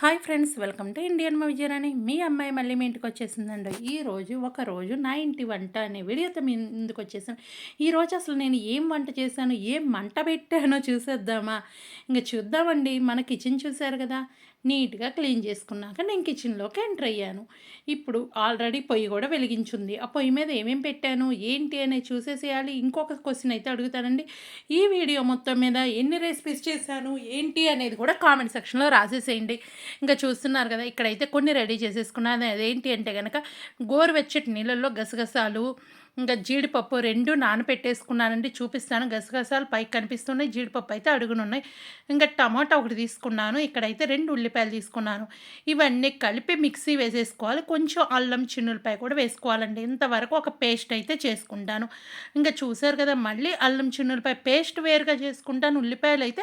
Hi friends welcome to Indian మా విజయరాణి. మీ అమ్మాయి మళ్ళీ మీ ఇంటికి వచ్చేసిందండి. ఈ రోజు ఒక రోజు నా ఇంటి వంట అనే వీడియోతో మీ ముందుకు వచ్చేసాను. ఈ రోజు అసలు నేను ఏం వంట చేశాను ఏం మంట పెట్టానో చూసేద్దామా? ఇంకా చూద్దామండి. మన కిచెన్ చూశారు కదా. నీట్గా క్లీన్ చేసుకున్నాక నేను కిచెన్లోకి ఎంటర్ అయ్యాను. ఇప్పుడు ఆల్రెడీ పొయ్యి కూడా వెలిగించుంది. ఆ పొయ్యి మీద ఏమేమి పెట్టాను ఏంటి అనేది చూసేసేయాలి. ఇంకొక క్వశ్చన్ అయితే అడుగుతానండి. ఈ వీడియో మొత్తం మీద ఎన్ని రెసిపీస్ చేశాను ఏంటి అనేది కూడా కామెంట్ సెక్షన్లో రాసేసేయండి. ఇంకా చూస్తున్నారు కదా ఇక్కడైతే కొన్ని రెడీ చేసేసుకున్నాను. అదేంటి అంటే కనుక గోరువెచ్చటి నీళ్ళల్లో గసగసాలు ఇంకా జీడిపప్పు రెండు నానబెట్టేసుకున్నానండి చూపిస్తాను. గసగసాలు పైకి కనిపిస్తున్నాయి. జీడిపప్పు అయితే అడుగునున్నాయి ఇంకా టమాటా ఒకటి తీసుకున్నాను. ఇక్కడైతే రెండు ఉల్లిపాయలు తీసుకున్నాను. ఇవన్నీ కలిపి మిక్సీ వేసేసుకోవాలి. కొంచెం అల్లం చిన్నులపాయ కూడా వేసుకోవాలండి. ఇంతవరకు ఒక పేస్ట్ అయితే చేసుకుంటాను. ఇంకా చూసారు కదా మళ్ళీ అల్లం చిన్నులపాయ పేస్ట్ వేరుగా చేసుకుంటాను. ఉల్లిపాయలు అయితే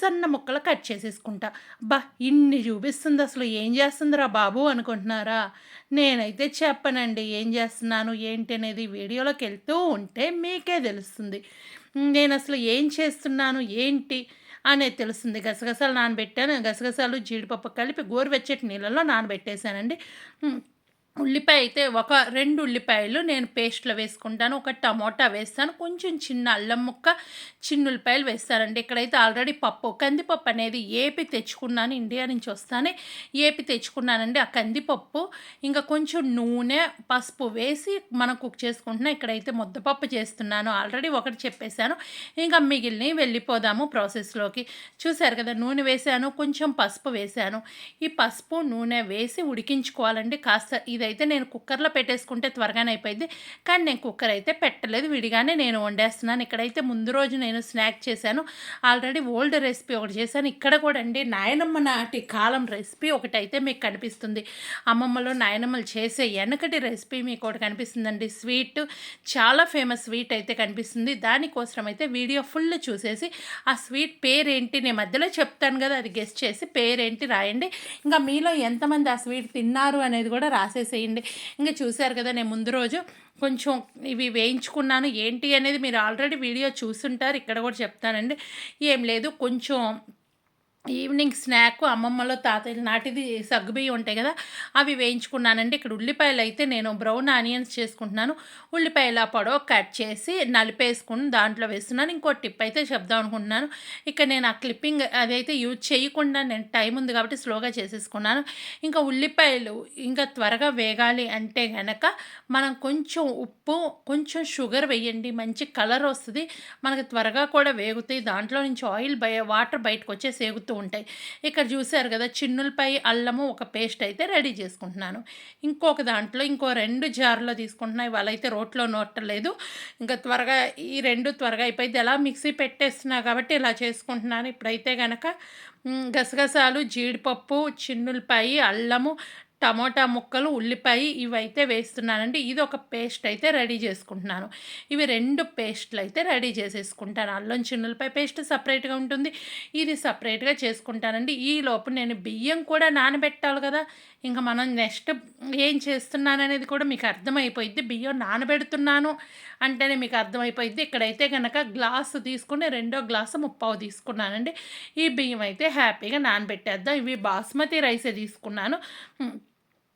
సన్న ముక్కలు కట్ చేసేసుకుంటా. బా ఇన్ని చూపిస్తుంది అసలు. ఏం చేస్తుందిరా బాబు అనుకుంటున్నారా? నేనైతే చెప్పనండి. ఏం చేస్తున్నాను? ఏంటి అనేది వీడియోలోకి వెళ్తూ ఉంటే మీకే తెలుస్తుంది. నేను అసలు ఏం చేస్తున్నాను ఏంటి అనేది తెలుస్తుంది. గసగసాలు నానబెట్టాను. గసగసాలు జీడిపప్పు కలిపి గోరువెచ్చటి నీళ్ళలో నానబెట్టేశానండి. ఉల్లిపాయ అయితే ఒక రెండు ఉల్లిపాయలు నేను పేస్ట్లో వేసుకుంటాను ఒక టమోటా వేస్తాను కొంచెం చిన్న అల్లం ముక్క చిన్న ఉల్లిపాయలు వేస్తానండి. ఇక్కడైతే ఆల్రెడీ పప్పు కందిపప్పు అనేది ఏపి తెచ్చుకున్నాను ఇండియా నుంచి వస్తానే ఏపి తెచ్చుకున్నానండి ఆ కందిపప్పు. ఇంకా కొంచెం నూనె పసుపు వేసి మనం కుక్ చేసుకుంటున్నాం ఇక్కడైతే ముద్దపప్పు చేస్తున్నాను. ఆల్రెడీ ఒకటి చెప్పేశాను. ఇంకా మిగిలినవి వెళ్ళిపోదాము ప్రాసెస్లోకి. చూశారు కదా నూనె వేసాను కొంచెం పసుపు వేశాను ఈ పసుపు నూనె వేసి ఉడికించుకోవాలండి. కాస్త ఇదైతే నేను కుక్కర్లో పెట్టేసుకుంటే త్వరగానే అయిపోయింది. కానీ నేను కుక్కర్ అయితే పెట్టలేదు. విడిగానే నేను వండేస్తున్నాను. ఇక్కడైతే ముందు రోజు నేను స్నాక్ చేశాను. ఆల్రెడీ ఓల్డ్ రెసిపీ ఒకటి చేశాను. ఇక్కడ కూడా అండి నాయనమ్మ నాటి కాలం రెసిపీ ఒకటి అయితే మీకు కనిపిస్తుంది. అమ్మమ్మలో నాయనమ్మలు చేసే వెనకటి రెసిపీ మీకు ఒకటి కనిపిస్తుందండి. స్వీట్ చాలా ఫేమస్ స్వీట్ అయితే కనిపిస్తుంది. దానికోసం అయితే వీడియో ఫుల్ చూసేసి ఆ స్వీట్ పేరేంటి? నేను మధ్యలో చెప్తాను కదా. అది గెస్ట్ చేసి పేరేంటి రాయండి. ఇంకా మీలో ఎంతమంది ఆ స్వీట్ తిన్నారు అనేది కూడా రాసేసి చేయండి ఇంకా చూశారు కదా నేను ముందు రోజు కొంచెం ఇవి వేయించుకున్నాను. ఏంటి అనేది మీరు ఆల్రెడీ వీడియో చూస్తుంటారు ఇక్కడ కూడా చెప్తానండి. ఏం లేదు కొంచెం ఈవినింగ్ స్నాక్ అమ్మమ్మలో తాతయ్య నాటిది సగ్గుబియ్యం ఉంటాయి కదా అవి వేయించుకున్నానండి. ఇక్కడ ఉల్లిపాయలు అయితే నేను బ్రౌన్ ఆనియన్స్ చేసుకుంటున్నాను. ఉల్లిపాయల పొడవ కట్ చేసి నలిపేసుకుని దాంట్లో వేస్తున్నాను. ఇంకో టిప్ అయితే చెప్దాం అనుకుంటున్నాను. ఇక్కడ నేను ఆ క్లిప్పింగ్ అదైతే యూజ్ చేయకుండా నేను టైం ఉంది కాబట్టి స్లోగా చేసేసుకున్నాను. ఇంకా ఉల్లిపాయలు ఇంకా త్వరగా వేగాలి అంటే కనుక మనం కొంచెం ఉప్పు కొంచెం షుగర్ వేయండి. మంచి కలర్ వస్తుంది. మనకి త్వరగా కూడా వేగుతాయి. దాంట్లో నుంచి ఆయిల్ బయ వాటర్ బయటకు వచ్చేసి వేగుతుంది వస్తూ ఉంటాయి. ఇక్కడ చూశారు కదా చిన్నులపై అల్లము ఒక పేస్ట్ అయితే రెడీ చేసుకుంటున్నాను. ఇంకొక దాంట్లో ఇంకో రెండు జార్లో తీసుకుంటున్నాయి వాళ్ళైతే రోట్లో నోట్టలేదు ఇంకా త్వరగా ఈ రెండు త్వరగా అయిపోయింది. ఎలా మిక్సీ పెట్టేస్తున్నా కాబట్టి ఇలా చేసుకుంటున్నాను. ఇప్పుడైతే కనుక గసగసాలు జీడిపప్పు చిన్నులపాయి అల్లము టమోటా ముక్కలు ఉల్లిపాయ ఇవైతే వేస్తున్నానండి. ఇది ఒక పేస్ట్ అయితే రెడీ చేసుకుంటున్నాను. ఇవి రెండు పేస్ట్లు అయితే రెడీ చేసేసుకుంటాను. అల్లం చిన్నులపై పేస్ట్ సపరేట్గా ఉంటుంది. ఇది సపరేట్గా చేసుకుంటానండి. ఈ లోపు నేను బియ్యం కూడా నానబెట్టాలి కదా. ఇంకా మనం నెక్స్ట్ ఏం చేస్తున్నాను అనేది కూడా మీకు అర్థమైపోయింది బియ్యం నానబెడుతున్నాను అంటేనే మీకు అర్థమైపోయింది ఇక్కడైతే కనుక గ్లాసు తీసుకుని రెండో గ్లాసు ముప్పావు తీసుకున్నానండి. ఈ బియ్యం అయితే హ్యాపీగా నానబెట్టేద్దాం. ఇవి బాస్మతి రైసే తీసుకున్నాను.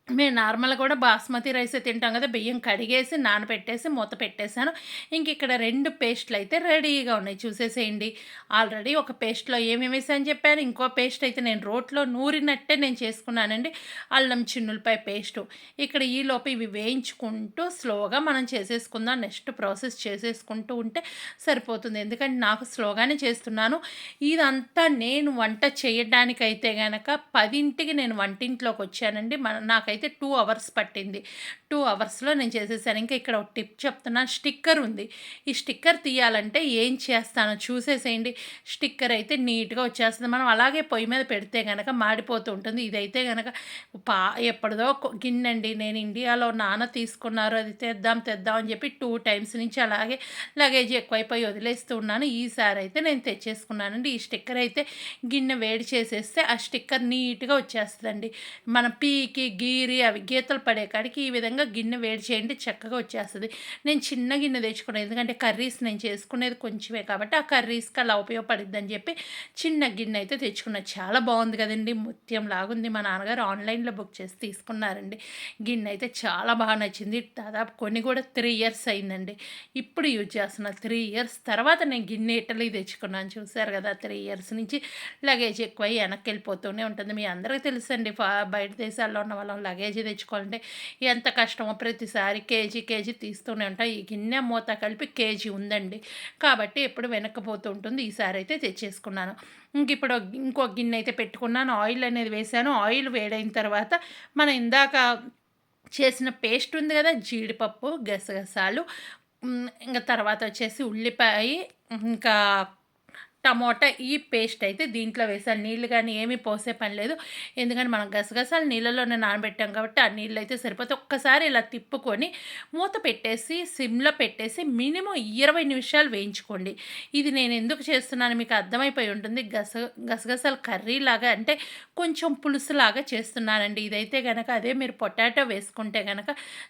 మేము నార్మల్గా కూడా బాస్మతి రైస్ తింటాం కదా బియ్యం కడిగేసి నానబెట్టేసి మూత పెట్టేశాను. ఇంక ఇక్కడ రెండు పేస్ట్లు అయితే రెడీగా ఉన్నాయి చూసేసేయండి. ఆల్రెడీ ఒక పేస్ట్లో ఏమేమి వేసాను చెప్పాను. ఇంకో పేస్ట్ అయితే నేను రోట్లో నూరినట్టే నేను చేసుకున్నానండి. అల్లం చిన్నులపై పేస్టు. ఇక్కడ ఈ లోపు ఇవి వేయించుకుంటూ స్లోగా మనం చేసేసుకుందాం. నెక్స్ట్ ప్రాసెస్ చేసేసుకుంటూ ఉంటే సరిపోతుంది. ఎందుకంటే నాకు స్లోగానే చేస్తున్నాను. ఇదంతా నేను వంట చేయడానికైతే కనుక పదింటికి నేను వంటింట్లోకి వచ్చానండి. మన నాకైతే అయితే టూ అవర్స్ పట్టింది. టూ అవర్స్లో నేను చేసేసాను ఇంకా ఇక్కడ ఒక టిప్ చెప్తున్నాను స్టిక్కర్ ఉంది. ఈ స్టిక్కర్ తీయాలంటే ఏం చేస్తానో చూసేసేయండి. స్టిక్కర్ అయితే నీట్గా వచ్చేస్తుంది. మనం అలాగే పొయ్యి మీద పెడితే కనుక మాడిపోతూ ఉంటుంది. ఇదైతే కనుక పా ఎప్పటిదో గిన్నెండి. నేను ఇండియాలో నాన్న తీసుకున్నారు. అది తెద్దాం తెద్దాం అని చెప్పి టూ టైమ్స్ నుంచి అలాగే లగేజ్ ఎక్కువైపోయి వదిలేస్తూ ఉన్నాను. ఈసారి అయితే నేను తెచ్చేసుకున్నానండి. ఈ స్టిక్కర్ అయితే గిన్నె వేడి చేసేస్తే ఆ స్టిక్కర్ నీట్గా వచ్చేస్తుందండి. మన పీకి గీ గీరి అవి గీతలు పడే కాడికి ఈ విధంగా గిన్నె వేడి చేయండి చక్కగా వచ్చేస్తుంది. నేను చిన్న గిన్నె తెచ్చుకున్నాను ఎందుకంటే కర్రీస్ నేను చేసుకునేది కొంచెమే కాబట్టి ఆ కర్రీస్కి అలా ఉపయోగపడుద్ది అని చెప్పి చిన్న గిన్నె అయితే తెచ్చుకున్నాను చాలా బాగుంది కదండి ముత్యం లాగుంది. మా నాన్నగారు ఆన్లైన్లో బుక్ చేసి తీసుకున్నారండి. గిన్నె అయితే చాలా బాగా నచ్చింది. దాదాపు కొన్ని కూడా త్రీ ఇయర్స్ అయిందండి. ఇప్పుడు యూజ్ చేస్తున్నా త్రీ ఇయర్స్ తర్వాత నేను గిన్నె ఇటలీ తెచ్చుకున్నాను. చూసారు కదా త్రీ ఇయర్స్ నుంచి లగేజ్ ఎక్కువ వెనక్కి వెళ్ళిపోతూనే ఉంటుంది. మీ అందరికీ తెలుసండి బయట దేశాల్లో ఉన్న వాళ్ళం లగేజ్ తెచ్చుకోవాలంటే ఎంత కష్టమో ప్రతిసారి కేజీ కేజీ తీస్తూనే ఉంటాయి ఈ గిన్నె మూత కలిపి కేజీ ఉందండి. కాబట్టి ఎప్పుడు వెనక్కిపోతూ ఉంటుంది. ఈసారి అయితే తెచ్చేసుకున్నాను. ఇంక ఇప్పుడు ఇంకో గిన్నె అయితే పెట్టుకున్నాను. ఆయిల్ అనేది వేసాను. ఆయిల్ వేడైన తర్వాత మనం ఇందాక చేసిన పేస్ట్ ఉంది కదా జీడిపప్పు గసగసాలు ఇంకా తర్వాత వచ్చేసి ఉల్లిపాయ ఇంకా టమోటా ఈ పేస్ట్ అయితే దీంట్లో వేసాను. నీళ్ళు కానీ ఏమీ పోసే పని లేదు. ఎందుకంటే మనం గసగసాలు నీళ్ళలోనే నానబెట్టాం కాబట్టి ఆ నీళ్ళు అయితే సరిపోతే ఒక్కసారి ఇలా తిప్పుకొని మూత పెట్టేసి సిమ్లో పెట్టేసి మినిమం ఇరవై నిమిషాలు వేయించుకోండి. ఇది నేను ఎందుకు చేస్తున్నాను మీకు అర్థమైపోయి ఉంటుంది. గస గసగసాలు కర్రీ లాగా అంటే కొంచెం పులుసులాగా చేస్తున్నానండి. ఇదైతే కనుక అదే మీరు పొటాటో వేసుకుంటే కనుక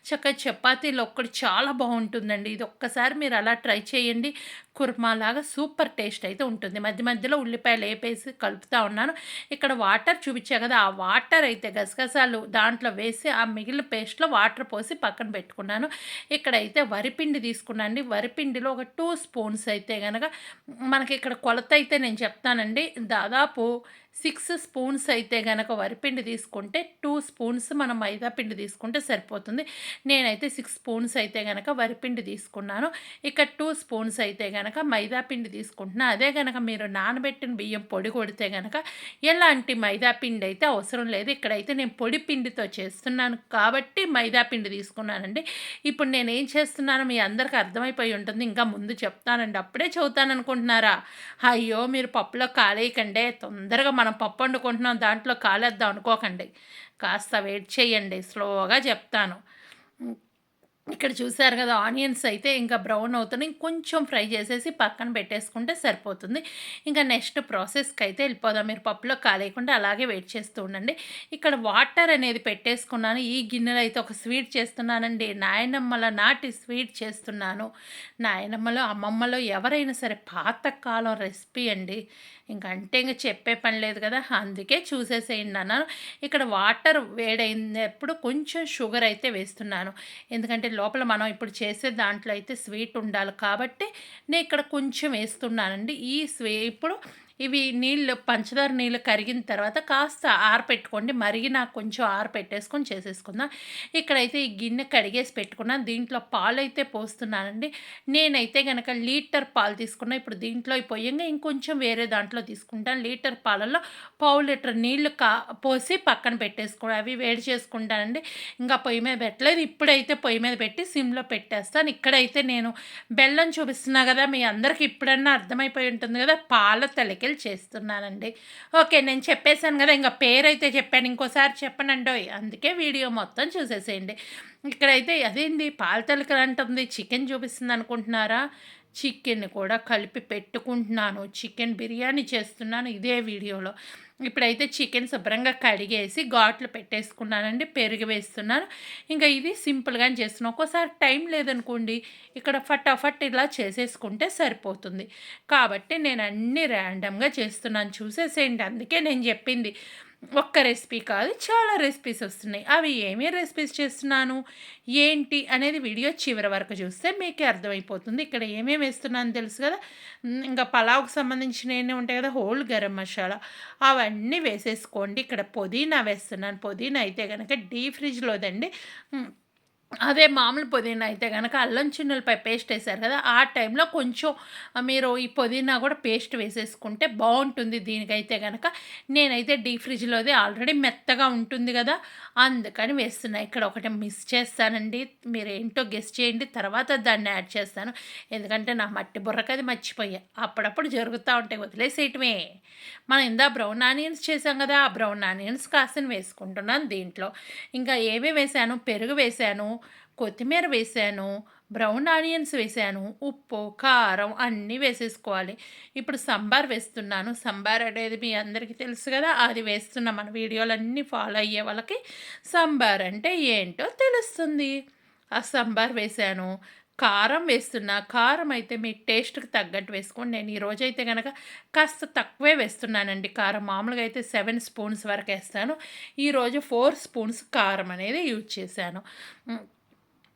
చక్కగా చపాతీలో ఒక్కటి చాలా బాగుంటుందండి. ఇది ఒక్కసారి మీరు అలా ట్రై చేయండి. కుర్మాలాగా సూపర్ టేస్ట్ అయితే ఉంటుంది. మధ్య మధ్యలో ఉల్లిపాయలు వేపేసి కలుపుతూ ఉన్నాను. ఇక్కడ వాటర్ చూపించా కదా ఆ వాటర్ అయితే గసగసాలు దాంట్లో వేసి ఆ మిగిలిన పేస్ట్లో వాటర్ పోసి పక్కన పెట్టుకున్నాను. ఇక్కడైతే వరిపిండి తీసుకున్నాండి వరిపిండిలో ఒక టూ స్పూన్స్ అయితే కనుక మనకి ఇక్కడ కొలత అయితే నేను చెప్తానండి. దాదాపు సిక్స్ స్పూన్స్ అయితే కనుక వరిపిండి తీసుకుంటే టూ స్పూన్స్ మనం మైదా పిండి తీసుకుంటే సరిపోతుంది. నేనైతే సిక్స్ స్పూన్స్ అయితే కనుక వరిపిండి తీసుకున్నాను. ఇక టూ స్పూన్స్ అయితే కనుక మైదా పిండి తీసుకుంటున్నా. అదే కనుక మీరు నానబెట్టిన బియ్యం పొడి కొడితే కనుక ఎలాంటి మైదా పిండి అయితే అవసరం లేదు. ఇక్కడైతే నేను పొడి పిండితో చేస్తున్నాను కాబట్టి మైదా పిండి తీసుకున్నానండి. ఇప్పుడు నేను ఏం చేస్తున్నానో మీ అందరికీ అర్థమైపోయి ఉంటుంది. ఇంకా ముందు చెప్తానండి. అప్పుడే చదువుతాను అనుకుంటున్నారా అయ్యో మీరు పప్పులో కాలేయకండే. తొందరగా మనం పప్పు వండుకుంటున్నాం దాంట్లో కాలేద్దాం అనుకోకండి. కాస్త వెయిట్ చేయండి స్లోగా చెప్తాను. ఇక్కడ చూసారు కదా ఆనియన్స్ అయితే ఇంకా బ్రౌన్ అవుతుంది కొంచెం ఫ్రై చేసేసి పక్కన పెట్టేసుకుంటే సరిపోతుంది. ఇంకా నెక్స్ట్ ప్రాసెస్కి అయితే వెళ్ళిపోదాం. మీరు పప్పులో కాలేయకుండా అలాగే వెయిట్ చేస్తూ ఉండండి. ఇక్కడ వాటర్ అనేది పెట్టేసుకున్నాను. ఈ గిన్నెలో అయితే ఒక స్వీట్ చేస్తున్నానండి. నాయనమ్మల నాటి స్వీట్ చేస్తున్నాను. నాయనమ్మలో అమ్మమ్మలో ఎవరైనా సరే పాతకాలం రెసిపీ అండి. ఇంకా అంటే ఇంకా చెప్పే పని లేదు కదా అందుకే చూసేసేయండి అన్నాను. ఇక్కడ వాటర్ వేడైనప్పుడు కొంచెం షుగర్ అయితే వేస్తున్నాను. ఎందుకంటే లోపల మనం ఇప్పుడు చేసే దాంట్లో అయితే స్వీట్ ఉండాలి. కాబట్టి నేను ఇక్కడ కొంచెం వేస్తున్నానండి. ఈ స్వీ ఇప్పుడు ఇవి నీళ్ళు పంచదార నీళ్ళు కరిగిన తర్వాత కాస్త ఆరపెట్టుకోండి. మరిగి నాకు కొంచెం ఆరపెట్టేసుకొని చేసేసుకుందాం. ఇక్కడైతే ఈ గిన్నె కడిగేసి పెట్టుకున్నాను. దీంట్లో పాలు అయితే పోస్తున్నానండి. నేనైతే కనుక లీటర్ పాలు తీసుకున్నా. ఇప్పుడు దీంట్లో పోయంగా ఇంకొంచెం వేరే దాంట్లో తీసుకుంటాను. లీటర్ పాలలో పావు లీటర్ నీళ్ళు కా పోసి పక్కన పెట్టేసుకో అవి వేడి చేసుకుంటానండి. ఇంకా పొయ్యి మీద పెట్టలేదు. ఇప్పుడైతే పొయ్యి మీద పెట్టి సిమ్లో పెట్టేస్తాను. ఇక్కడైతే నేను బెల్లం చూపిస్తున్నా కదా మీ అందరికి ఇప్పుడన్నా అర్థమైపోయి ఉంటుంది కదా పాల తలకి సైకిల్ చేస్తున్నానండి. ఓకే నేను చెప్పేశాను కదా ఇంకా పేరు అయితే చెప్పాను ఇంకోసారి చెప్పనండో అందుకే వీడియో మొత్తం చూసేసేయండి. ఇక్కడైతే పాల పాలతలకలు అంటుంది చికెన్ చూపిస్తుంది అనుకుంటున్నారా? చికెన్ కూడా కలిపి పెట్టుకుంటున్నాను చికెన్ బిర్యానీ చేస్తున్నాను ఇదే వీడియోలో. ఇప్పుడైతే చికెన్ శుభ్రంగా కడిగేసి ఘాట్లు పెట్టేసుకున్నానండి పెరుగు వేస్తున్నాను. ఇంకా ఇది సింపుల్గా చేస్తున్నాను ఒక్కోసారి టైం లేదనుకోండి ఇక్కడ ఫటాఫట్ ఇలా చేసేసుకుంటే సరిపోతుంది. కాబట్టి నేను అన్నీ ర్యాండమ్గా చేస్తున్నాను. చూసేసేయండి. అందుకే నేను చెప్పింది. ఒక్క రెసిపీ కాదు చాలా రెసిపీస్ వస్తున్నాయి. అవి ఏమేమి రెసిపీస్ చేస్తున్నాను? ఏంటి? అనేది వీడియో చివరి వరకు చూస్తే మీకే అర్థమైపోతుంది. ఇక్కడ ఏమేమి వేస్తున్నాను తెలుసు కదా? ఇంకా పలావ్కి సంబంధించిన ఏమి ఉంటాయి కదా? హోల్ గరం మసాలా. అవన్నీ వేసేసుకోండి. ఇక్కడ పుదీనా వేస్తున్నాను. పుదీనా అయితే కనుక డీ ఫ్రిడ్జ్లోదండి. అదే మామూలు పుదీనా అయితే కనుక అల్లం చిన్నులపై పేస్ట్ వేశారు కదా ఆ టైంలో కొంచెం మీరు ఈ పుదీనా కూడా పేస్ట్ వేసేసుకుంటే బాగుంటుంది దీనికైతే కనుక నేనైతే డీ ఫ్రిడ్జ్లోది ఆల్రెడీ మెత్తగా ఉంటుంది కదా అందుకని వేస్తున్నా. ఇక్కడ ఒకటి మిస్ చేస్తానండి. మీరు ఏంటో గెస్ చేయండి తర్వాత దాన్ని యాడ్ చేస్తాను. ఎందుకంటే నా మట్టి బుర్రకది మర్చిపోయా. అప్పుడప్పుడు జరుగుతూ ఉంటాయి వదిలేసేయటమే. మనం ఇందా బ్రౌన్ ఆనియన్స్ చేసాం కదా ఆ బ్రౌన్ ఆనియన్స్ కాసిన వేసుకుంటున్నాను దీంట్లో. ఇంకా ఏమేమి వేసాను పెరుగు వేసాను కొత్తిమీర వేసాను బ్రౌన్ ఆనియన్స్ వేసాను ఉప్పు కారం అన్నీ వేసేసుకోవాలి. ఇప్పుడు సంబార్ వేస్తున్నాను. సంబార్ అనేది మీ అందరికీ తెలుసు కదా అది వేస్తున్న మన వీడియోలన్నీ ఫాలో అయ్యే వాళ్ళకి సంబార్ అంటే ఏంటో తెలుస్తుంది. ఆ సంబార్ వేసాను కారం వేస్తున్నా కారం అయితే మీ టేస్ట్కి తగ్గట్టు వేసుకోండి. నేను ఈరోజు అయితే కనుక కాస్త తక్కువే వేస్తున్నానండి కారం. మామూలుగా అయితే సెవెన్ స్పూన్స్ వరకు వేస్తాను. ఈరోజు ఫోర్ స్పూన్స్ కారం అనేది యూజ్ చేశాను.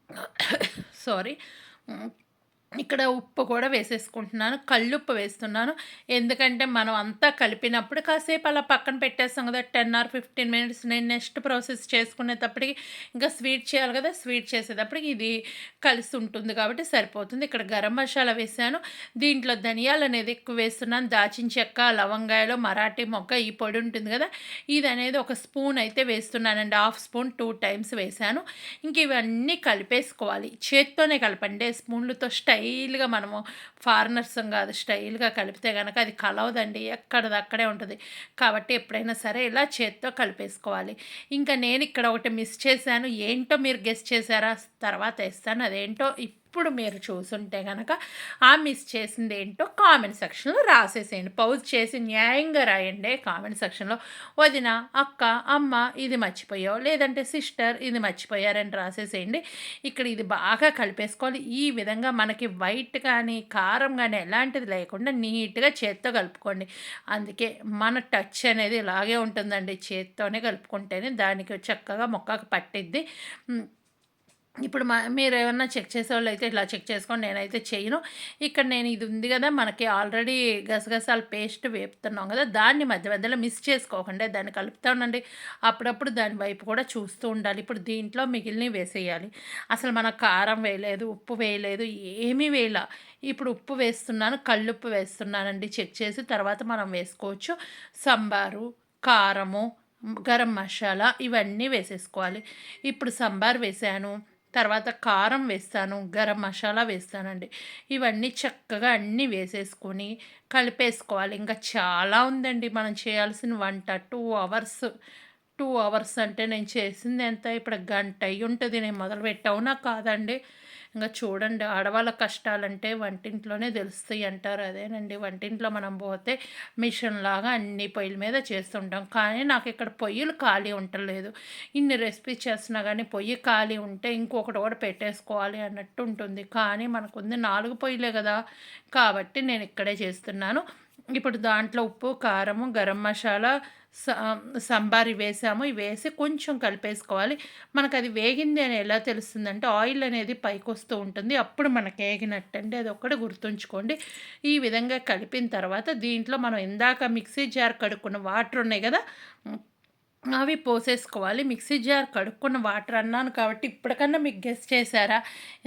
సారీ. ఇక్కడ ఉప్పు కూడా వేసేసుకుంటున్నాను కళ్ళుప్పు వేస్తున్నాను. ఎందుకంటే మనం అంతా కలిపినప్పుడు కాసేపు అలా పక్కన పెట్టేస్తాం కదా టెన్ ఆర్ ఫిఫ్టీన్ మినిట్స్ నేను నెక్స్ట్ ప్రాసెస్ చేసుకునేటప్పటికి ఇంకా స్వీట్ చేయాలి కదా స్వీట్ చేసేటప్పటికి ఇది కలిసి ఉంటుంది కాబట్టి సరిపోతుంది. ఇక్కడ గరం మసాలా వేసాను. దీంట్లో ధనియాలు అనేది ఎక్కువ వేస్తున్నాను. దాచిన చెక్క లవంగాయలు మరాఠీ మొక్క ఈ పొడి ఉంటుంది కదా ఇది అనేది ఒక స్పూన్ అయితే వేస్తున్నానండి. హాఫ్ స్పూన్ టూ టైమ్స్ వేసాను. ఇంక ఇవన్నీ కలిపేసుకోవాలి. చేత్తోనే కలపండి. స్పూన్లతో స్టై స్టైల్గా మనము ఫారినర్స్ కాదు స్టైల్గా కలిపితే కనుక అది కలవదండి. ఎక్కడది అక్కడే ఉంటుంది. కాబట్టి ఎప్పుడైనా సరే ఇలా చేత్తో కలిపేసుకోవాలి. ఇంకా నేను ఇక్కడ ఒకటి మిస్ చేశాను. ఏంటో మీరు గెస్ట్ చేశారా? తర్వాత వేస్తాను. అదేంటో ఇప్పుడు మీరు చూసుంటే కనుక ఆ మిస్ చేసింది ఏంటో కామెంట్ సెక్షన్లో రాసేసేయండి. పౌజ్ చేసి న్యాయంగా రాయండి. కామెంట్ సెక్షన్లో వదిన అక్క అమ్మ ఇది మర్చిపోయావు లేదంటే సిస్టర్ ఇది మర్చిపోయారని రాసేసేయండి. ఇక్కడ ఇది బాగా కలిపేసుకోవాలి. ఈ విధంగా మనకి వైట్ కానీ కారం కానీ ఎలాంటిది లేకుండా నీట్గా చేత్తో కలుపుకోండి. అందుకే మన టచ్ అనేది ఇలాగే ఉంటుందండి. చేత్తోనే కలుపుకుంటేనే దానికి చక్కగా మొక్కకు పట్టిద్ది. ఇప్పుడు మా మీరు ఏమన్నా చెక్ చేసేవాళ్ళు అయితే ఇట్లా చెక్ చేసుకోండి నేనైతే చేయను ఇక్కడ నేను ఇది ఉంది కదా మనకి ఆల్రెడీ గసగసాల పేస్ట్ వేపుతున్నాం కదా దాన్ని మధ్య మధ్యలో మిస్ చేసుకోకుండా దాన్ని కలుపుతా ఉండండి. అప్పుడప్పుడు దాని వైపు కూడా చూస్తూ ఉండాలి. ఇప్పుడు దీంట్లో మిగిలినవి వేసేయాలి. అసలు మన కారం వేయలేదు ఉప్పు వేయలేదు ఏమీ వేయలే. ఇప్పుడు ఉప్పు వేస్తున్నాను కళ్ళుప్పు వేస్తున్నానండి. చెక్ చేసి తర్వాత మనం వేసుకోవచ్చు. సంబారు కారము గరం మసాలా ఇవన్నీ వేసేసుకోవాలి. ఇప్పుడు సంబార్ వేసాను. తర్వాత కారం వేస్తాను గరం మసాలా వేస్తానండి. ఇవన్నీ చక్కగా అన్నీ వేసేసుకొని కలిపేసుకోవాలి. ఇంకా చాలా ఉందండి మనం చేయాల్సిన వంట. టూ అవర్స్ టూ అవర్స్ అంటే నేను చేసింది ఎంత? ఇప్పుడు గంట అయ్యి ఉంటుంది. నేను మొదలు పెట్టవునా? కాదండి. ఇంకా చూడండి. ఆడవాళ్ళ కష్టాలంటే వంటింట్లోనే తెలుస్తాయి అంటారు. అదేనండి. వంటింట్లో మనం పోతే మిషన్ లాగా అన్ని పొయ్యిల మీద చేస్తుంటాం. కానీ నాకు ఇక్కడ పొయ్యిలు ఖాళీ ఉండలేదు ఇన్ని రెసిపీ చేస్తున్నా కానీ పొయ్యి ఖాళీ ఉంటే ఇంకొకటి కూడా పెట్టేసుకోవాలి అన్నట్టు ఉంటుంది. కానీ మనకుంది నాలుగు పొయ్యిలే కదా. కాబట్టి నేను ఇక్కడే చేస్తున్నాను. ఇప్పుడు దాంట్లో ఉప్పు కారము గరం మసాలా సంబారి వేసాము. ఇవి వేసి కొంచెం కలిపేసుకోవాలి. మనకు అది వేగింది అని ఎలా తెలుస్తుందంటే ఆయిల్ అనేది పైకి వస్తూ ఉంటుంది. అప్పుడు మనకు వేగినట్టండి అది ఒక్కటి గుర్తుంచుకోండి. ఈ విధంగా కలిపిన తర్వాత దీంట్లో మనం ఇందాక మిక్సీ జార్ కడుక్కున్న వాటర్ ఉన్నాయి కదా అవి పోసేసుకోవాలి. మిక్సీ జార్ కడుక్కున్న వాటర్ అన్నాను కాబట్టి ఇప్పటికన్నా మీకు గెస్ట్ చేశారా?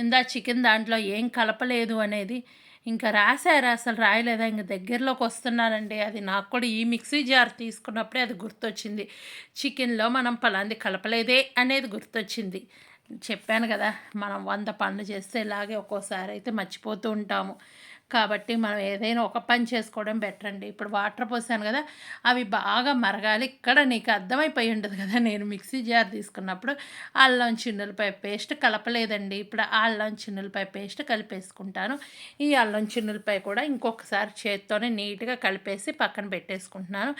ఇందా చికెన్ దాంట్లో ఏం కలపలేదు అనేది ఇంకా రాశారా అసలు రాయలేదా? ఇంక దగ్గరలోకి వస్తున్నానండి. అది నాకు కూడా ఈ మిక్సీ జార్ తీసుకున్నప్పుడే అది గుర్తొచ్చింది. చికెన్లో మనం పలాంది కలపలేదే అనేది గుర్తొచ్చింది. చెప్పాను కదా మనం వంద పనులు చేస్తే ఇలాగే ఒక్కోసారి అయితే మర్చిపోతూ ఉంటాము. కాబట్టి మనం ఏదైనా ఒక పని చేసుకోవడం బెటర్ అండి. ఇప్పుడు వాటర్ పోసాను కదా అవి బాగా మరగాలి. ఇక్కడ నీకు అర్థమైపోయి ఉండదు కదా నేను మిక్సీ జార్ తీసుకున్నప్పుడు అల్లం చిన్నులపై పేస్ట్ కలపలేదండి. ఇప్పుడు అల్లం చిన్నులపై పేస్ట్ కలిపేసుకుంటాను. ఈ అల్లం చిన్నులపై కూడా ఇంకొకసారి చేత్తోనే నీట్గా కలిపేసి పక్కన పెట్టేసుకుంటున్నాను.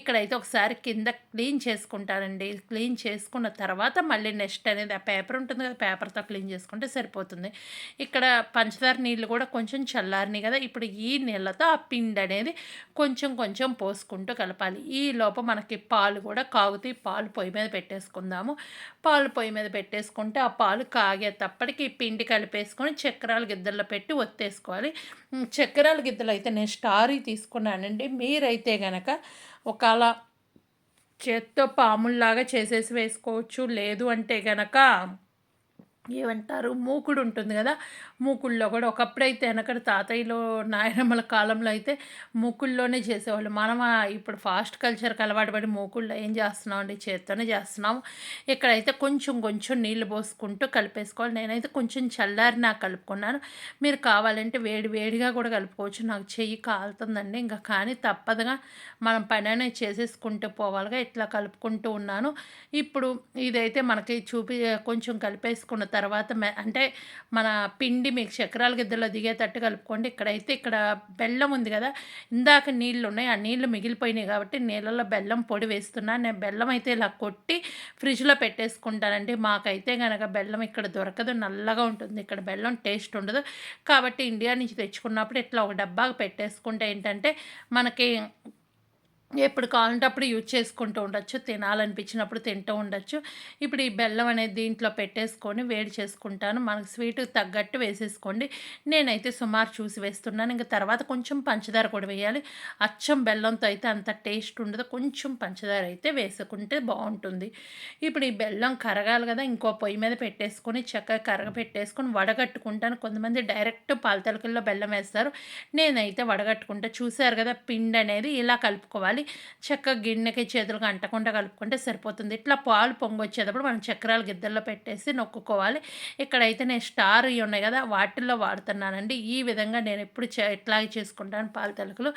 ఇక్కడైతే ఒకసారి కింద క్లీన్ చేసుకుంటానండి. క్లీన్ చేసుకున్న తర్వాత మళ్ళీ నెక్స్ట్ అనేది ఆ పేపర్ ఉంటుంది కదా పేపర్తో క్లీన్ చేసుకుంటే సరిపోతుంది. ఇక్కడ పంచదార నీళ్ళు కూడా కొంచెం చల్లారి ఉన్నాయి కదా ఇప్పుడు ఈ నీళ్ళతో ఆ పిండి అనేది కొంచెం కొంచెం పోసుకుంటూ కలపాలి. ఈ లోప మనకి పాలు కూడా కాగుతాయి. పాలు పొయ్యి మీద పెట్టేసుకుందాము. పాలు పొయ్యి మీద పెట్టేసుకుంటే ఆ పాలు కాగేటప్పటికి పిండి కలిపేసుకొని చక్రాలు గిద్దల్లో పెట్టి ఒత్తేసుకోవాలి. చక్రాల గిద్దలు అయితే నేను స్టారీ తీసుకున్నానండి. మీరైతే గనక ఒకవేళ చేత్తో పాముల్లాగా చేసేసి వేసుకోవచ్చు. లేదు అంటే గనక ఏమంటారు? మూకుడు ఉంటుంది కదా? మూకుళ్ళలో కూడా ఒకప్పుడైతే వెనకడ తాతయ్యలో నాయనమ్మల కాలంలో అయితే మూకుళ్ళలోనే చేసేవాళ్ళు. మనం ఇప్పుడు ఫాస్ట్ కల్చర్కి అలవాటు పడి మూకుళ్ళలో ఏం చేస్తున్నాం అండి చేత్తోనే చేస్తున్నాము. ఇక్కడైతే కొంచెం కొంచెం నీళ్ళు పోసుకుంటూ కలిపేసుకోవాలి. నేనైతే కొంచెం చల్లారి నాకు కలుపుకున్నాను. మీరు కావాలంటే వేడి వేడిగా కూడా కలుపుకోవచ్చు. నాకు చెయ్యి కాలుతుందండి ఇంకా. కానీ తప్పదుగా మనం పని అనేది చేసేసుకుంటూ పోవాలిగా. ఇట్లా కలుపుకుంటూ ఉన్నాను. ఇప్పుడు ఇదైతే మనకి చూపి కొంచెం కలిపేసుకున్న తర్వాత అంటే మన పిండి మీకు చక్రాల గిద్దలో దిగేటట్టు కలుపుకోండి. ఇక్కడైతే ఇక్కడ బెల్లం ఉంది కదా ఇందాక నీళ్ళు ఉన్నాయి ఆ నీళ్ళు మిగిలిపోయినాయి కాబట్టి నీళ్ళలో బెల్లం పొడి వేస్తున్నాను నేను బెల్లం అయితే ఇలా కొట్టి ఫ్రిడ్జ్లో పెట్టేసుకుంటానండి. మాకైతే కనుక బెల్లం ఇక్కడ దొరకదు. నల్లగా ఉంటుంది. ఇక్కడ బెల్లం టేస్ట్ ఉండదు. కాబట్టి ఇండియా నుంచి తెచ్చుకున్నప్పుడు ఇట్లా ఒక డబ్బాగా పెట్టేసుకుంటే ఏంటంటే మనకి ఎప్పుడు కావాలంటే అప్పుడు యూజ్ చేసుకుంటూ ఉండొచ్చు తినాలనిపించినప్పుడు తింటూ ఉండొచ్చు. ఇప్పుడు ఈ బెల్లం అనేది దీంట్లో పెట్టేసుకొని వేడి చేసుకుంటాను. మనకు స్వీట్ తగ్గట్టు వేసేసుకోండి. నేనైతే సుమారు చూసి వేస్తున్నాను. ఇంకా తర్వాత కొంచెం పంచదార కూడా వేయాలి. అచ్చం బెల్లంతో అయితే అంత టేస్ట్ ఉండదు. కొంచెం పంచదార అయితే వేసుకుంటే బాగుంటుంది. ఇప్పుడు ఈ బెల్లం కరగాలి కదా ఇంకో పొయ్యి మీద పెట్టేసుకొని చక్కగా కరగ పెట్టేసుకొని వడగట్టుకుంటాను. కొంతమంది డైరెక్ట్ పాలతలకల్లో బెల్లం వేస్తారు. నేనైతే వడగట్టుకుంటా. చూసారు కదా పిండి అనేది ఇలా కలుపుకోవాలి. చక్కగా గిన్నెకి చేతులకు అంటకుండా కలుపుకుంటే సరిపోతుంది. ఇట్లా పాలు పొంగొచ్చేటప్పుడు మనం చక్రాలు గిద్దల్లో పెట్టేసి నొక్కుకోవాలి. ఇక్కడైతే నేను స్టార్ ఇవి ఉన్నాయి కదా వాటిల్లో వాడుతున్నానండి. ఈ విధంగా నేను ఎప్పుడు ఇట్లాగే చేసుకుంటాను. పాల తలకలు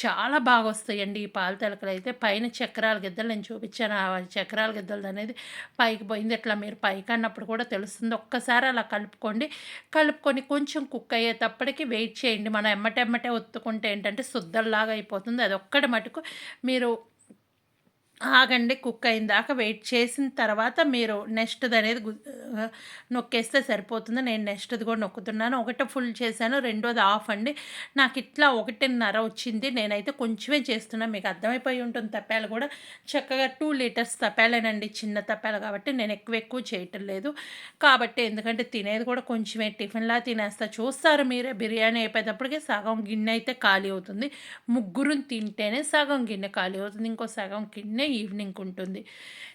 చాలా బాగా వస్తాయండి ఈ పాల తలకలు అయితే. పైన చక్రాల గిద్దలు నేను చూపించాను. ఆ చక్రాల గిద్దలు అనేది పైకి పోయింది. ఇట్లా మీరు పైకి అన్నప్పుడు కూడా తెలుస్తుంది. ఒక్కసారి అలా కలుపుకోండి. కలుపుకొని కొంచెం కుక్ అయ్యేటప్పటికి వెయిట్ చేయండి. మనం ఎమ్మటెమ్మటే ఒత్తుకుంటే ఏంటంటే శుద్ధల్లాగా అయిపోతుంది. అది ఒక్కటి మటుకు మీరు ఆగండి కుక్ అయిన దాకా వెయిట్ చేసిన తర్వాత మీరు నెక్స్ట్ది అనేది నొక్కేస్తే సరిపోతుంది. నేను నెక్స్ట్ది కూడా నొక్కుతున్నాను. ఒకటి ఫుల్ చేశాను రెండోది ఆఫ్ అండి. నాకు ఇట్లా ఒకటిన్నర వచ్చింది. నేనైతే కొంచెమే చేస్తున్నాను మీకు అర్థమైపోయి ఉంటుంది. తప్పాలు కూడా చక్కగా టూ లీటర్స్ తప్పాలేనండి. చిన్న తప్పాలు కాబట్టి నేను ఎక్కువ ఎక్కువ చేయటం లేదు. కాబట్టి ఎందుకంటే తినేది కూడా కొంచెమే. టిఫిన్లా తినేస్తా. చూస్తారు మీరే. బిర్యానీ అయిపోయేటప్పటికే సగం గిన్నె అయితే ఖాళీ అవుతుంది. ముగ్గురు తింటేనే సగం గిన్నె ఖాళీ అవుతుంది. ఇంకో సగం గిన్నె ఈవినింగ్ ఉంటుంది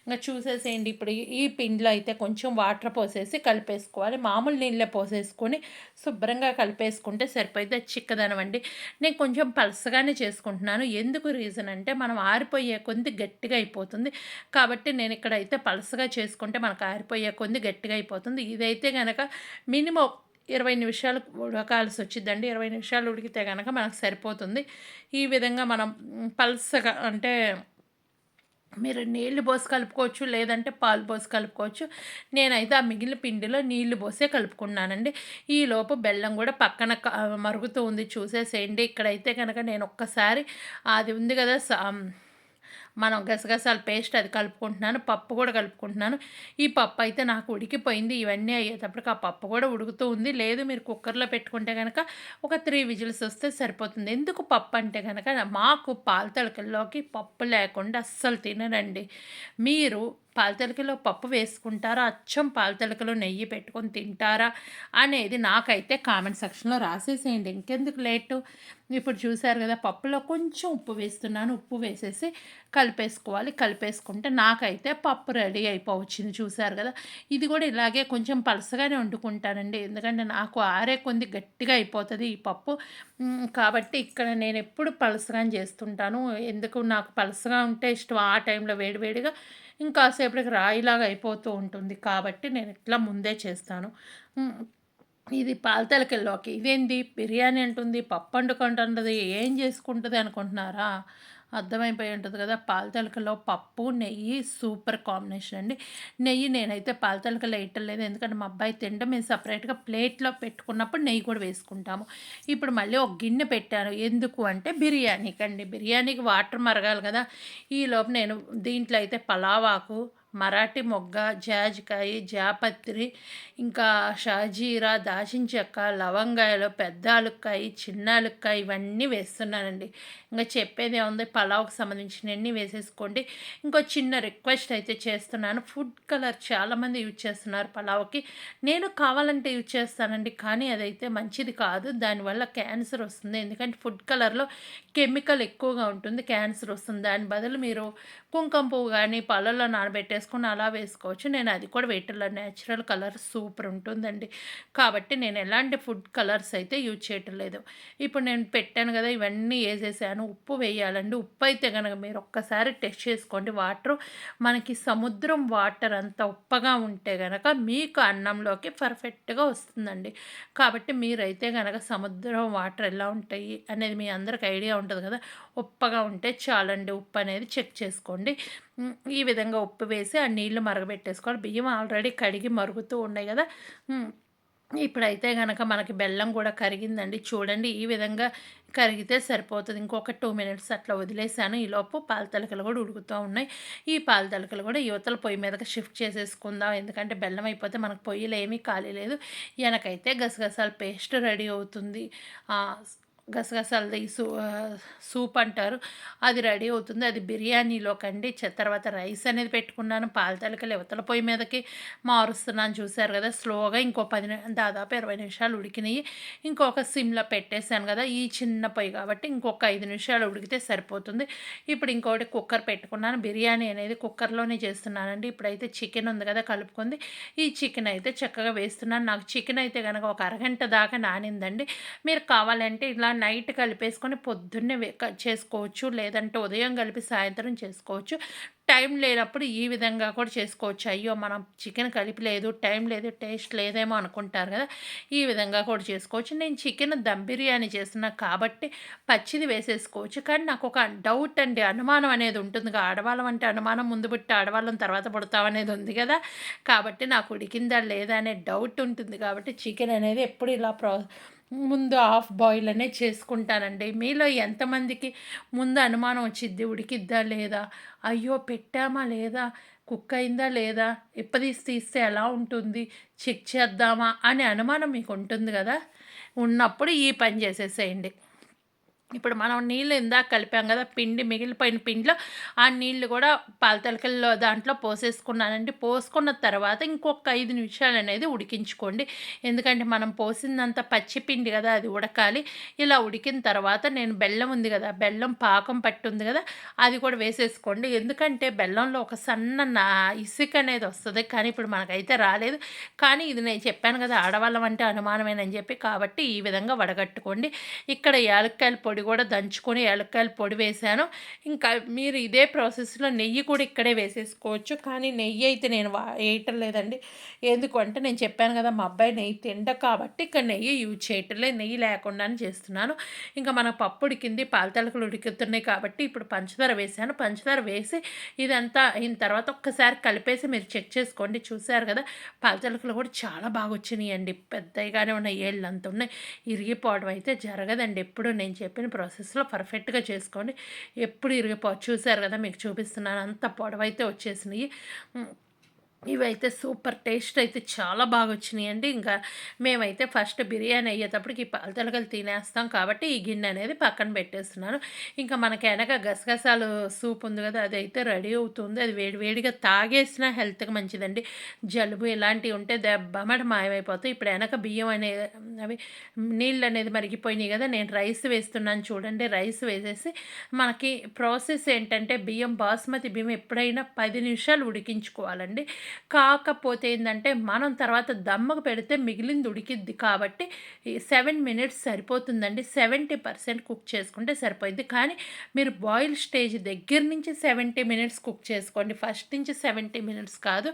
ఇంకా చూసేసేయండి ఇప్పుడు ఈ పిండిలో అయితే కొంచెం వాటర్ పోసేసి కలిపేసుకోవాలి. మామూలు నీళ్ళే పోసేసుకొని శుభ్రంగా కలిపేసుకుంటే సరిపోతే చిక్కదనం అండి. నేను కొంచెం పలసగానే చేసుకుంటున్నాను. ఎందుకు రీజన్ అంటే మనం ఆరిపోయే కొద్ది గట్టిగా అయిపోతుంది. కాబట్టి నేను ఇక్కడైతే పలసగా చేసుకుంటే మనకు ఆరిపోయే కొద్ది గట్టిగా అయిపోతుంది. ఇదైతే కనుక మినిమం ఇరవై నిమిషాలు ఉడకాల్సి వచ్చిందండి ఇరవై నిమిషాలు ఉడికితే కనుక మనకు సరిపోతుంది. ఈ విధంగా మనం పల్సగా అంటే మీరు నీళ్ళు పోసి కలుపుకోవచ్చు లేదంటే పాలు పోసి కలుపుకోవచ్చు. నేనైతే ఆ మిగిలిన పిండిలో నీళ్ళు పోసే కలుపుకున్నానండి. ఈలోపు బెల్లం కూడా పక్కన మరుగుతూ ఉంది చూసేసేయండి. ఇక్కడైతే కనుక నేను ఒక్కసారి అది ఉంది కదా మనం గసగసాల పేస్ట్ అది కలుపుకుంటున్నాను పప్పు కూడా కలుపుకుంటున్నాను. ఈ పప్పు అయితే నాకు ఉడికిపోయింది ఇవన్నీ అయ్యేటప్పటికి ఆ పప్పు కూడా ఉడుకుతూ ఉంది. లేదు మీరు కుక్కర్లో పెట్టుకుంటే కనుక ఒక త్రీ విజిల్స్ వస్తే సరిపోతుంది. ఎందుకు పప్పు అంటే కనుక మాకు పాల తలకల్లోకి పప్పు లేకుండా అస్సలు తినరండి. మీరు పాలతలకలో పప్పు వేసుకుంటారా? అచ్చం పాలతలకలో నెయ్యి పెట్టుకొని తింటారా? అనేది నాకైతే కామెంట్ సెక్షన్లో రాసేసేయండి. ఇంకెందుకు లేటు? ఇప్పుడు చూసారు కదా పప్పులో కొంచెం ఉప్పు వేస్తున్నాను. ఉప్పు వేసేసి కలిపేసుకోవాలి. కలిపేసుకుంటే నాకైతే పప్పు రెడీ అయిపోవచ్చింది. చూసారు కదా ఇది కూడా ఇలాగే కొంచెం పలసగానే వండుకుంటానండి. ఎందుకంటే నాకు ఆరే కొంది గట్టిగా అయిపోతుంది ఈ పప్పు. కాబట్టి ఇక్కడ నేను ఎప్పుడు పలసగా చేస్తుంటాను. ఎందుకు నాకు పలసగా ఉంటే ఇష్టం. ఆ టైంలో వేడివేడిగా ఇంకాసేపటికి రాయిలాగా అయిపోతూ ఉంటుంది. కాబట్టి నేను ఇట్లా ముందే చేస్తాను. ఇది పాలతలకెల్లోకి ఇదేంది? బిర్యానీ అంటుంది. పప్పు వండుకుంటుంది ఏం చేసుకుంటుంది అనుకుంటున్నారా? అర్థమైపోయి ఉంటుంది కదా. పాలతలకలో పప్పు నెయ్యి సూపర్ కాంబినేషన్ అండి. నెయ్యి నేనైతే పాలతలకలో వేయటం లేదు ఎందుకంటే మా అబ్బాయి తినడం మేము సపరేట్గా ప్లేట్లో పెట్టుకున్నప్పుడు నెయ్యి కూడా వేసుకుంటాము. ఇప్పుడు మళ్ళీ ఒక గిన్నె పెట్టాను. ఎందుకు అంటే బిర్యానీకి అండి. బిర్యానీకి వాటర్ మరగాలి కదా. ఈలోపు నేను దీంట్లో అయితే పలావాకు మరాఠీ మొగ్గ జాజికాయ జాపత్రి ఇంకా షాజీరా దాచిన చెక్క లవంగాయలు పెద్ద అలుక్కాయ చిన్న అలుక్కాయ ఇవన్నీ వేస్తున్నానండి. ఇంకా చెప్పేది ఏముంది? పలావ్కి సంబంధించినవన్నీ వేసేసుకోండి. ఇంకో చిన్న రిక్వెస్ట్ అయితే చేస్తున్నాను. ఫుడ్ కలర్ చాలామంది యూజ్ చేస్తున్నారు పలావ్కి. నేను కావాలంటే యూజ్ చేస్తానండి కానీ అదైతే మంచిది కాదు. దానివల్ల క్యాన్సర్ వస్తుంది. ఎందుకంటే ఫుడ్ కలర్లో కెమికల్ ఎక్కువగా ఉంటుంది క్యాన్సర్ వస్తుంది. దాని బదులు మీరు కుంకుమ పువ్వు కానీ పళ్ళల్లో వేసుకుని అలా వేసుకోవచ్చు. నేను అది కూడా వేయటంలో న్యాచురల్ కలర్ సూపర్ ఉంటుందండి. కాబట్టి నేను ఎలాంటి ఫుడ్ కలర్స్ అయితే యూజ్ చేయటం లేదు. ఇప్పుడు నేను పెట్టాను కదా ఇవన్నీ వేసేసాను. ఉప్పు వేయాలండి. ఉప్పు అయితే కనుక మీరు ఒక్కసారి టెస్ట్ చేసుకోండి. వాటర్ మనకి సముద్రం వాటర్ అంత ఉప్పగా ఉంటే కనుక మీకు అన్నంలోకి పర్ఫెక్ట్గా వస్తుందండి. కాబట్టి మీరైతే కనుక సముద్రం వాటర్ ఎలా ఉంటాయి అనేది మీ అందరికి ఐడియా ఉంటుంది కదా ఉప్పగా ఉంటే చాలండి. ఉప్పు అనేది చెక్ చేసుకోండి. ఈ విధంగా ఉప్పు వేసి ఆ నీళ్ళు మరగబెట్టేసుకోవాలి. బియ్యం ఆల్రెడీ కడిగి మరుగుతూ ఉన్నాయి కదా. ఇప్పుడైతే కనుక మనకి బెల్లం కూడా కరిగిందండి. చూడండి ఈ విధంగా కరిగితే సరిపోతుంది. ఇంకొక టూ మినిట్స్ అట్లా వదిలేసాను. ఈలోపు పాల తలకలు కూడా ఉడుకుతూ ఉన్నాయి. ఈ పాల తలకలు కూడా యువతల పొయ్యి మీదకి షిఫ్ట్ చేసేసుకుందాం. ఎందుకంటే బెల్లం అయిపోతే మనకు పొయ్యిలు ఏమీ ఖాళీ లేదు. వెనకైతే గసగసాల పేస్ట్ రెడీ అవుతుంది. గసగసాలది సూ సూప్ అంటారు. అది రెడీ అవుతుంది. అది బిర్యానీలోకండి తర్వాత రైస్ అనేది పెట్టుకున్నాను. పాల తలకలు యువతల పొయ్యి మీదకి మారుస్తున్నాను. చూశారు కదా స్లోగా ఇంకో పది దాదాపు ఇరవై నిమిషాలు ఉడికినాయి. ఇంకొక సిమ్లో పెట్టేశాను కదా ఈ చిన్న పొయ్యి కాబట్టి ఇంకొక ఐదు నిమిషాలు ఉడికితే సరిపోతుంది. ఇప్పుడు ఇంకోటి కుక్కర్ పెట్టుకున్నాను. బిర్యానీ అనేది కుక్కర్లోనే చేస్తున్నానండి. ఇప్పుడైతే చికెన్ ఉంది కదా కలుపుకుంది. ఈ చికెన్ అయితే చక్కగా వేస్తున్నాను. నాకు చికెన్ అయితే కనుక ఒక అరగంట దాకా నానిందండి. మీరు కావాలంటే ఇలా నైట్ కలిపేసుకొని పొద్దున్నే చేసుకోవచ్చు. లేదంటే ఉదయం కలిపి సాయంత్రం చేసుకోవచ్చు. టైం లేనప్పుడు ఈ విధంగా కూడా చేసుకోవచ్చు. అయ్యో మనం చికెన్ కలిపి లేదు టైం లేదు టేస్ట్ లేదేమో అనుకుంటారు కదా. ఈ విధంగా కూడా చేసుకోవచ్చు. నేను చికెన్ దమ్ బిర్యానీ చేస్తున్నా కాబట్టి పచ్చిది వేసేసుకోవచ్చు. కానీ నాకు ఒక డౌట్ అండి. అనుమానం అనేది ఉంటుంది ఆడవాళ్ళం అంటే అనుమానం ముందు పుట్టి ఆడవాళ్ళం తర్వాత పుడతామనేది ఉంది కదా. కాబట్టి నాకు ఉడికిందా లేదా అనే డౌట్ ఉంటుంది కాబట్టి చికెన్ అనేది ఎప్పుడు ఇలా ప్రో ముందు హాఫ్ బాయిల్ అనే చేసుకుంటానండి. మీలో ఎంతమందికి ముందు అనుమానం వచ్చిద్ది ఉడికిద్దా లేదా? అయ్యో పెట్టామా లేదా? కుక్ అయిందా లేదా? ఎప్పదీసి తీస్తే ఎలా ఉంటుంది? చెక్ చేద్దామా? అనే అనుమానం మీకు ఉంటుంది కదా? ఉన్నప్పుడు ఈ పని చేసేసేయండి. ఇప్పుడు మనం నీళ్ళు ఇందాక కలిపాం కదా పిండి మిగిలిపోయిన పిండిలో ఆ నీళ్ళు కూడా పాలతలకల్లో దాంట్లో పోసేసుకున్నానండి. పోసుకున్న తర్వాత ఇంకొక ఐదు నిమిషాలు అనేది ఉడికించుకోండి. ఎందుకంటే మనం పోసిందంత పచ్చి పిండి కదా అది ఉడకాలి. ఇలా ఉడికిన తర్వాత నేను బెల్లం ఉంది కదా బెల్లం పాకం పట్టుంది కదా అది కూడా వేసేసుకోండి. ఎందుకంటే బెల్లంలో ఒక సన్న నా ఇసుక అనేది వస్తుంది కానీ ఇప్పుడు మనకైతే రాలేదు. కానీ ఇది నేను చెప్పాను కదా ఆడవాళ్ళం అంటే అనుమానమేనని చెప్పి కాబట్టి ఈ విధంగా వడగట్టుకోండి. ఇక్కడ యాలక్కాయల పొడి కూడా దంచుకొని ఎలక్కాయలు పొడి వేసాను ఇంకా మీరు ఇదే ప్రాసెస్లో నెయ్యి కూడా ఇక్కడే వేసేసుకోవచ్చు. కానీ నెయ్యి అయితే నేను వేయటం లేదండి. ఎందుకంటే నేను చెప్పాను కదా మా అబ్బాయి నెయ్యి తిండ కాబట్టి ఇక్కడ నెయ్యి యూజ్ చేయటం లేదు. నెయ్యి లేకుండానే చేస్తున్నాను. ఇంకా మన పప్పు ఉడికింది పాలతలకలు ఉడుకుతున్నాయి కాబట్టి ఇప్పుడు పంచదార వేసాను పంచదార వేసి ఇదంతా అయిన తర్వాత ఒక్కసారి కలిపేసి మీరు చెక్ చేసుకోండి. చూసారు కదా పాలతలకలు కూడా చాలా బాగా వచ్చినాయండి. పెద్దగానే ఉన్నాయి ఏళ్ళు అంత ఉన్నాయి. ఇరిగిపోవడం అయితే జరగదండి. ఎప్పుడు నేను చెప్పిన ప్రాసెస్లో పర్ఫెక్ట్గా చేసుకోండి. ఎప్పుడు ఇరిగిపో చూసారు కదా మీకు చూపిస్తున్నాను. అంత పొడవైతే వచ్చేసినాయి. ఇవైతే సూపర్ టేస్ట్ అయితే చాలా బాగా వచ్చినాయండి ఇంకా మేమైతే ఫస్ట్ బిర్యానీ అయ్యేటప్పటికి పలతలకలు తినేస్తాం కాబట్టి ఈ గిన్నె అనేది పక్కన పెట్టేస్తున్నాను. ఇంకా మనకి వెనక గసగసాలు సూప్ ఉంది కదా అది అయితే రెడీ అవుతుంది. అది వేడి వేడిగా తాగేసిన హెల్త్కి మంచిదండి. జలుబు ఇలాంటివి ఉంటే దెబ్బమట మాయమైపోతాయి. ఇప్పుడు వెనక బియ్యం అనేది అవి నీళ్ళు అనేది మరిగిపోయినాయి కదా నేను రైస్ వేస్తున్నాను చూడండి. రైస్ వేసేసి మనకి ప్రాసెస్ ఏంటంటే బియ్యం బాస్మతి బియ్యం ఎప్పుడైనా పది నిమిషాలు ఉడికించుకోవాలండి. కాకపోతే ఏంటంటే మనం తర్వాత దమ్మకు పెడితే మిగిలింది ఉడికిద్ది కాబట్టి సెవెన్ మినిట్స్ సరిపోతుందండి. సెవెంటీ పర్సెంట్ కుక్ చేసుకుంటే సరిపోయింది కానీ మీరు బాయిల్ స్టేజ్ దగ్గర నుంచి సెవెంటీ మినిట్స్ కుక్ చేసుకోండి. ఫస్ట్ నుంచి సెవెంటీ మినిట్స్ కాదు.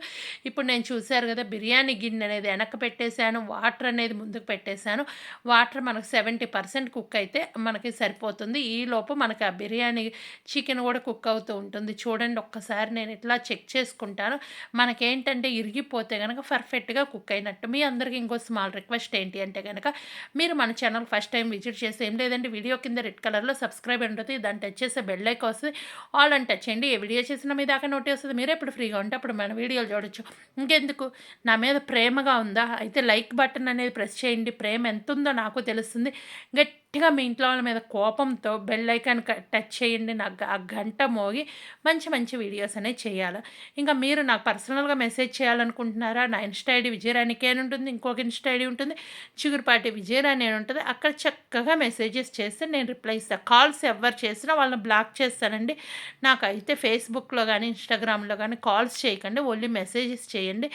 ఇప్పుడు నేను చూశారు కదా బిర్యానీ గిన్నె అనేది వెనక పెట్టేశాను వాటర్ అనేది ముందుకు పెట్టేశాను. వాటర్ మనకు సెవెంటీ పర్సెంట్ కుక్ అయితే మనకి సరిపోతుంది. ఈ లోపు మనకి ఆ బిర్యానీ చికెన్ కూడా కుక్ అవుతూ ఉంటుంది. చూడండి ఒక్కసారి నేను ఇట్లా చెక్ చేసుకుంటాను. మనకి ఏంటంటే ఇరిగిపోతే కనుక పర్ఫెక్ట్గా కుక్ అయినట్టు. మీ అందరికీ ఇంకో స్మాల్ రిక్వెస్ట్ ఏంటి అంటే కనుక మీరు మన ఛానల్ ఫస్ట్ టైం విజిట్ చేస్తే ఏం లేదంటే వీడియో కింద రెడ్ కలర్లో సబ్స్క్రైబ్ ఉంటుంది. దాన్ని టచ్ చేస్తే బెల్ వస్తుంది. ఆల్ అని టచ్ చేయండి. ఏ వీడియో చేసినా మీ దాకా నోటి వస్తుంది. మీరే ఇప్పుడు ఫ్రీగా ఉంటే అప్పుడు మన వీడియోలు చూడొచ్చు. ఇంకెందుకు? నా మీద ప్రేమగా ఉందా? అయితే లైక్ బటన్ అనేది ప్రెస్ చేయండి. ప్రేమ ఎంత ఉందో నాకు తెలుస్తుంది. గట్టిగా మీ ఇంట్లో వాళ్ళ మీద కోపంతో బెల్ ఐకాన్ టచ్ చేయండి. నాకు ఆ గంట మోగి మంచి మంచి వీడియోస్ అనేవి చేయాలి. ఇంకా మీరు నాకు పర్సనల్గా మెసేజ్ చేయాలనుకుంటున్నారా? నా ఇన్స్టా ఐడి విజయరాణికి అని ఉంటుంది ఇంకొక ఇన్స్టా ఐడి ఉంటుంది చిగురుపాటి విజయరాణి అని ఉంటుంది. అక్కడ చక్కగా మెసేజెస్ చేస్తే నేను రిప్లై ఇస్తాను కాల్స్ ఎవరు చేసినా వాళ్ళని బ్లాక్ చేస్తానండి. నాకైతే ఫేస్బుక్లో కానీ ఇన్స్టాగ్రామ్లో కానీ కాల్స్ చేయకండి ఓన్లీ మెసేజెస్ చేయండి.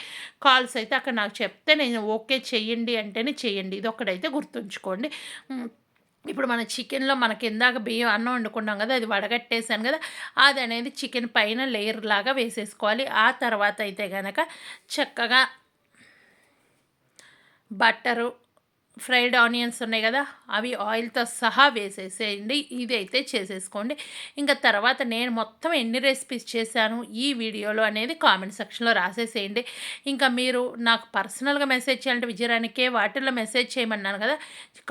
కాల్స్ అయితే అక్కడ నాకు చెప్తే నేను ఓకే చెయ్యండి అంటేనే చేయండి. ఇది ఒకటైతే గుర్తుంచుకోండి. ఇప్పుడు మన చికెన్లో మనకి ఇందాక బియ్యం అన్నం వండుకున్నాం కదా అది వడగట్టేసాను కదా అది అనేది చికెన్ పైన లేయర్ లాగా వేసేసుకోవాలి. ఆ తర్వాత అయితే కనుక చక్కగా బట్టరు ఫ్రైడ్ ఆనియన్స్ ఉన్నాయి కదా అవి ఆయిల్తో సహా వేసేసేయండి ఇది అయితే చేసేసుకోండి. ఇంకా తర్వాత నేను మొత్తం ఎన్ని రెసిపీస్ చేశాను ఈ వీడియోలో అనేది కామెంట్ సెక్షన్లో రాసేసేయండి. ఇంకా మీరు నాకు పర్సనల్గా మెసేజ్ చేయాలంటే విజయరానికే వాటిల్లో మెసేజ్ చేయమన్నాను కదా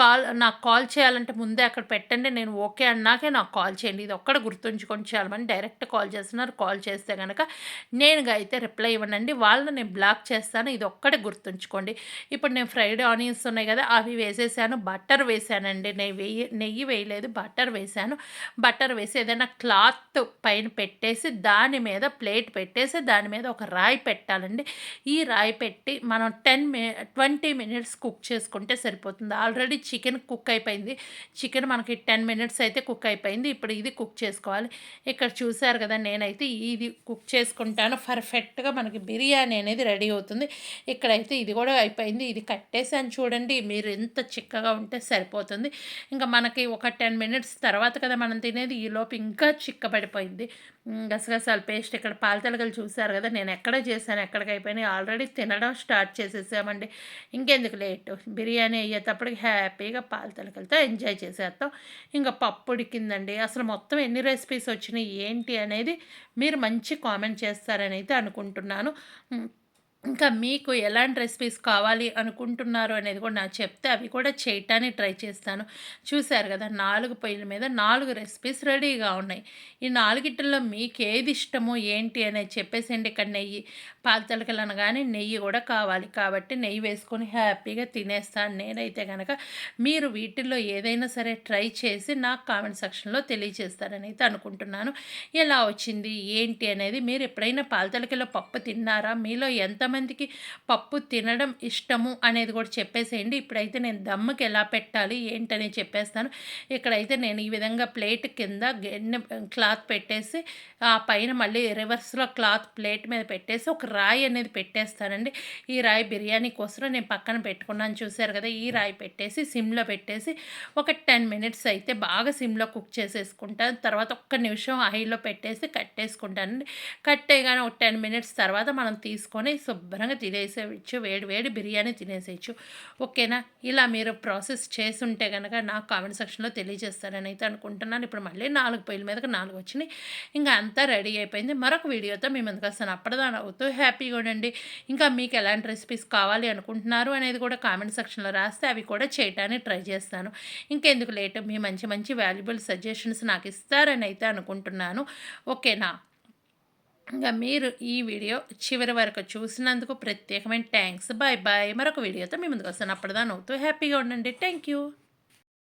కాల్ నాకు కాల్ చేయాలంటే ముందే అక్కడ పెట్టండి నేను ఓకే అన్నాకే నాకు కాల్ చేయండి. ఇది ఒక్కడ గుర్తుంచుకొని చేయాలని డైరెక్ట్ కాల్ చేస్తున్నారు. కాల్ చేస్తే కనుక నేనుగా అయితే రిప్లై ఇవ్వనండి. వాళ్ళని నేను బ్లాక్ చేస్తాను. ఇది ఒక్కడే గుర్తుంచుకోండి. ఇప్పుడు నేను ఫ్రైడ్ ఆనియన్స్ ఉన్నాయి కదా అవి వేసేసాను బట్టర్ వేసానండి. నెయ్యి వేయి నెయ్యి వేయలేదు బట్టర్ వేసాను. బట్టర్ వేసి ఏదైనా క్లాత్ పైన పెట్టేసి దాని మీద ప్లేట్ పెట్టేసి దాని మీద ఒక రాయి పెట్టాలండి. ఈ రాయి పెట్టి మనం టెన్ మి ట్వంటీ మినిట్స్ కుక్ చేసుకుంటే సరిపోతుంది. ఆల్రెడీ చికెన్ కుక్ అయిపోయింది. చికెన్ మనకి టెన్ మినిట్స్ అయితే కుక్ అయిపోయింది. ఇప్పుడు ఇది కుక్ చేసుకోవాలి. ఇక్కడ చూసారు కదా నేనైతే ఇది కుక్ చేసుకుంటాను. పర్ఫెక్ట్గా మనకి బిర్యానీ అనేది రెడీ అవుతుంది. ఇక్కడైతే ఇది కూడా అయిపోయింది. ఇది కట్టేసాను చూడండి. మీరు మీరు ఎంత చిక్కగా ఉంటే సరిపోతుంది. ఇంకా మనకి ఒక టెన్ మినిట్స్ తర్వాత కదా మనం తినేది ఈలోపు ఇంకా చిక్కబడిపోయింది. గసగసాల పేస్ట్ ఇక్కడ పాలతలగలు చూసారు కదా నేను ఎక్కడ చేశాను ఎక్కడికి అయిపోయినాయి ఆల్రెడీ తినడం స్టార్ట్ చేసేసామండి. ఇంకెందుకు లేట్ బిర్యానీ అయ్యేటప్పటికి హ్యాపీగా పాలతలకలతో ఎంజాయ్ చేసేస్తాం. ఇంకా పప్పు ఉడికిందండి. అసలు మొత్తం ఎన్ని రెసిపీస్ వచ్చినాయి ఏంటి అనేది మీరు మంచి కామెంట్ చేస్తారని అయితే అనుకుంటున్నాను. ఇంకా మీకు ఎలాంటి రెసిపీస్ కావాలి అనుకుంటున్నారు అనేది కూడా నాకు చెప్తే అవి కూడా చేయటానికి ట్రై చేస్తాను. చూశారు కదా నాలుగు పొయ్యిల మీద నాలుగు రెసిపీస్ రెడీగా ఉన్నాయి. ఈ నాలుగిటిల్లో మీకు ఏది ఇష్టమో ఏంటి అనేది చెప్పేసండి ఇక్కడ నెయ్యి. పాలతలకలు అనగానే నెయ్యి కూడా కావాలి. కాబట్టి నెయ్యి వేసుకొని హ్యాపీగా తినేస్తాను. నేనైతే కనుక మీరు వీటిల్లో ఏదైనా సరే ట్రై చేసి నాకు కామెంట్ సెక్షన్లో తెలియజేస్తారని అయితే అనుకుంటున్నాను. ఎలా వచ్చింది? ఏంటి అనేది మీరు ఎప్పుడైనా పాలతలకలో పప్పు తిన్నారా? మీలో ఎంతమందికి పప్పు తినడం ఇష్టము అనేది కూడా చెప్పేసేయండి. ఇప్పుడైతే నేను దమ్ముకి ఎలా పెట్టాలి ఏంటని చెప్పేస్తాను. ఇక్కడైతే నేను ఈ విధంగా ప్లేట్ కింద గిన్నె క్లాత్ పెట్టేసి ఆ పైన మళ్ళీ రివర్స్లో క్లాత్ ప్లేట్ మీద పెట్టేసి ఒక రాయి అనేది పెట్టేస్తానండి. ఈ రాయి బిర్యానీ కోసం నేను పక్కన పెట్టుకున్నాను. చూశారు కదా ఈ రాయి పెట్టేసి సిమ్లో పెట్టేసి ఒక టెన్ మినిట్స్ అయితే బాగా సిమ్లో కుక్ చేసేసుకుంటాను. తర్వాత ఒక్క నిమిషం హైలో పెట్టేసి కట్టేసుకుంటానండి. కట్టేయగానే ఒక టెన్ మినిట్స్ తర్వాత మనం తీసుకొని శుభ్రంగా తినేసేయచ్చు. వేడి వేడి బిర్యానీ తినేసేయచ్చు. ఓకేనా? ఇలా మీరు ప్రాసెస్ చేస్తుంటే కనుక నాకు కామెంట్ సెక్షన్లో తెలియజేస్తారని అయితే అనుకుంటున్నాను. ఇప్పుడు మళ్ళీ నాలుగు పొయ్యిల మీదకి నాలుగు వచ్చినాయి. ఇంకా అంతా రెడీ అయిపోయింది. మరొక వీడియోతో మేము ఎందుకు వస్తాను. అప్పటిదాని అవుతూ హ్యాపీగా ఉండండి. ఇంకా మీకు ఎలాంటి రెసిపీస్ కావాలి అనుకుంటున్నారు అనేది కూడా కామెంట్ సెక్షన్లో రాస్తే అవి కూడా చేయటానికి ట్రై చేస్తాను. ఇంకెందుకు లేట్? మీ మంచి మంచి వాల్యుబుల్ సజెషన్స్ నాకు ఇస్తారని అయితే అనుకుంటున్నాను. ఓకేనా? ఇంకా మీరు ఈ వీడియో చివరి వరకు చూసినందుకు ప్రత్యేకమైన థ్యాంక్స్. Bye bye. మరొక వీడియోతో మీ ముందుకు వస్తాను. దాని అవుతూ హ్యాపీగా ఉండండి. Thank you.